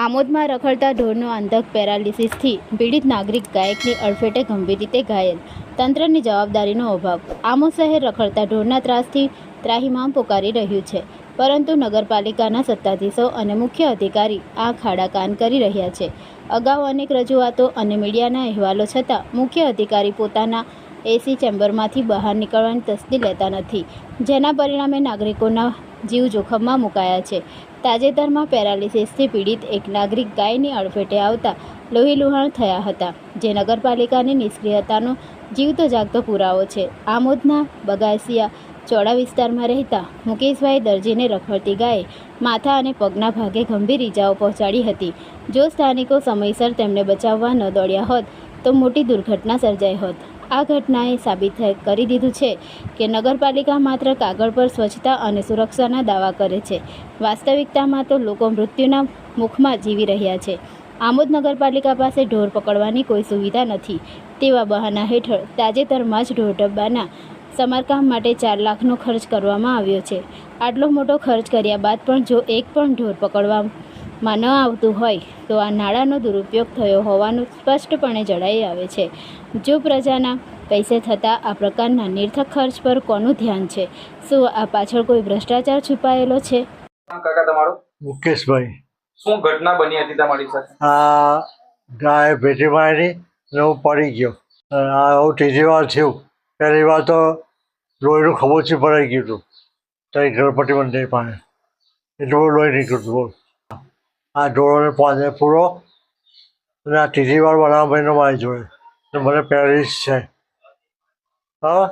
આમોદમાં રખડતા ઢોરનો અંધક પેરાલિસિસથી પીડિત નાગરિક ગાયકની અડફેટે ગંભીર રીતે ઘાયલ. તંત્રની જવાબદારીનો અભાવ. આમોદ શહેર રખડતા ઢોરના ત્રાસથી ત્રાહિમામ પોકારી રહ્યું છે. પરંતુ નગરપાલિકાના સત્તાધીશો અને મુખ્ય અધિકારી આ ખાડા કાન કરી રહ્યા છે. અગાઉ અનેક રજૂઆતો અને મીડિયાના અહેવાલો છતાં મુખ્ય અધિકારી પોતાના એસી ચેમ્બરમાંથી બહાર નીકળવાની તસ્દી લેતા નથી, જેના પરિણામે નાગરિકોના જીવ જોખમમાં મુકાયા છે. તાજેતરમાં પેરાલિસિસથી પીડિત એક નાગરિક ગાયની અડફેટે આવતા લોહીલુહાણ થયા હતા, જે નગરપાલિકાની નિષ્ક્રિયતાનો જીવતો જાગતો પુરાવો છે. આમોદના બગાસિયા ચોડા વિસ્તારમાં રહેતા મુકેશભાઈ દરજીને રખડતી ગાયે માથા અને પગના ભાગે ગંભીર ઈજાઓ પહોંચાડી હતી. જો સ્થાનિકો સમયસર તેમને બચાવવા ન દોડ્યા હોત, તો મોટી દુર્ઘટના સર્જાઈ હોત. આ ઘટનાએ સાબિત કરી દીધું છે કે નગરપાલિકા માત્ર કાગળ પર સ્વચ્છતા અને સુરક્ષાના દાવા કરે છે. વાસ્તવિકતામાં તો લોકો મૃત્યુના મુખમાં જીવી રહ્યા છે. આમોદ નગરપાલિકા પાસે ઢોર પકડવાની કોઈ સુવિધા નથી. તેવા બહાના હેઠળ તાજેતરમાં જ ઢોર ડબ્બાના સમારકામ માટે ચાર લાખનો ખર્ચ કરવામાં આવ્યો છે. આટલો મોટો ખર્ચ કર્યા બાદ પણ જો એક પણ ઢોર પકડવામાં ન આવતું હોય તો આ નાણાંનો દુરુપયોગ થયો હોવાનું સ્પષ્ટપણે જણાઈ આવે છે. જો પ્રજાના પૈસે થતા આ પ્રકારના નિર્થક ખર્ચ પર કોનું ધ્યાન છે? શું આ પાછળ કોઈ ભ્રષ્ટાચાર છુપાયેલો છે? કાકા તમારો? મુકેશભાઈ. શું ઘટના બની હતી તમારી સાથે? આ ગાય ભેટી મારી ને હું પડી ગયો. આ હું ત્રીજી વાર થયું. પહેલી વાર તો લોહીનું ખબોચી ભરાઈ ગયું હતું. ત્યાં ગણપતિ મંદિર પાસે. એટલું લોહી નીકળ્યું હતું બોલ. આ ઢોળોને પાંજે પૂરો અને આ ત્રીજી વાર બનાવવા ભાઈનો મારી જોડે. મને પેરિસ છે. હા?